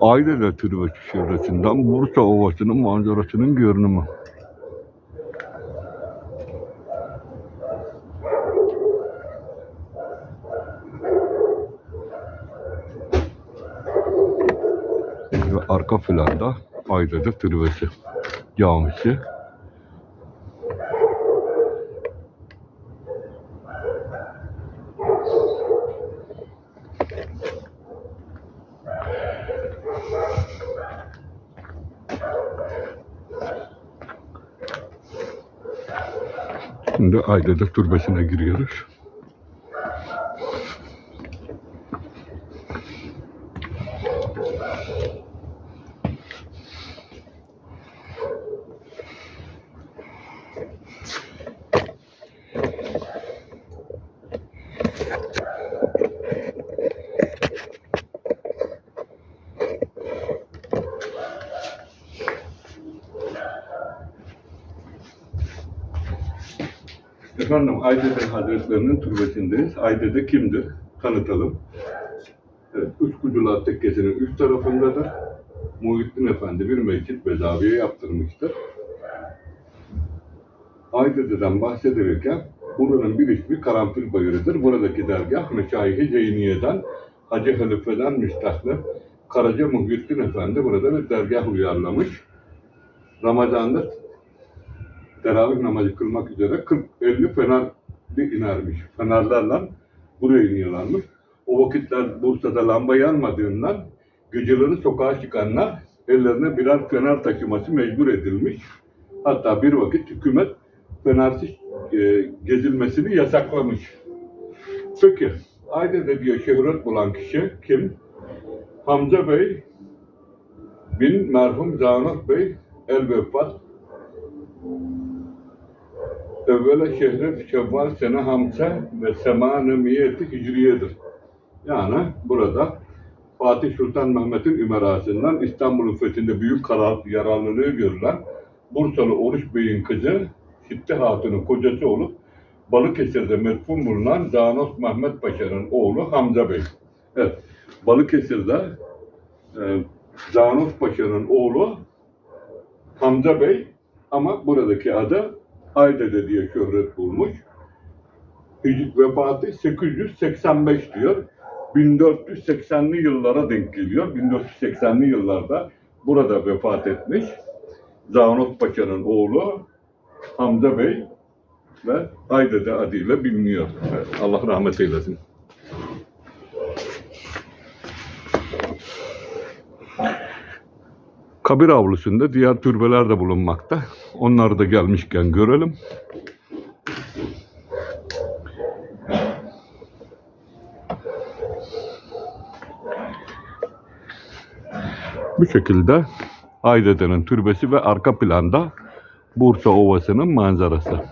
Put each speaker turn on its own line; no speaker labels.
Aydede Türbesi çevresinden Bursa Ovası'nın manzarasının görünümü. Ve arka planda Aydede Türbesi camisi. Şimdi Aydede Türbesi'ne giriyoruz. Efendim Aydede Hazretlerinin türbesindeyiz. Aydede kimdir? Tanıtalım. Evet, Üskücüler Tekkesi'nin üst tarafındadır. Muhittin Efendi bir mescit bedaviye yaptırmıştır. Aydede'den bahsedilirken buranın bir ismi Karanfil Bayırı'dır. Buradaki dergah Meşayih-i Ceyniye'den Hacı Halife'den müstahlep Karaca Muhyiddin Efendi burada bir dergah uyarlamış. Ramazan'da teravih namazı kılmak üzere 40-50 fener inermiş. Fenerlerle buraya iniyorlarmış. O vakitler Bursa'da lamba yanmadığından geceleri sokağa çıkanlar ellerine birer fener taşıması mecbur edilmiş. Hatta bir vakit hükümet fenersiz e, gezilmesini yasaklamış. Peki, Ayde'de diyor şöhret bulan kişi kim? Hamza Bey bin merhum Zanat Bey el vefat evvela şehre şevval sene hamse ve semanı miyeti hicriyedir. Yani burada Fatih Sultan Mehmet'in ümerasından İstanbul'un fethinde büyük karar, yararlılığı görülen Bursalı Oruç Bey'in kızı Sitte Hatun'un kocası olup Balıkesir'de metfun bulunan Zanos Mehmet Paşa'nın oğlu Hamza Bey. Evet, Balıkesir'de e, Zanos Paşa'nın oğlu Hamza Bey ama buradaki adı Aydede diye şöhret bulmuş. Vefatı 885 diyor. 1480'li yıllara denk geliyor. 1480'li yıllarda burada vefat etmiş. Zanos Paşa'nın oğlu Hamza Bey ve Aydede adıyla biliniyor. Allah rahmet eylesin. Kabir avlusunda diğer türbeler de bulunmakta. Onları da gelmişken görelim. Bu şekilde Aydede'nin türbesi ve arka planda Bursa Ovası'nın manzarası.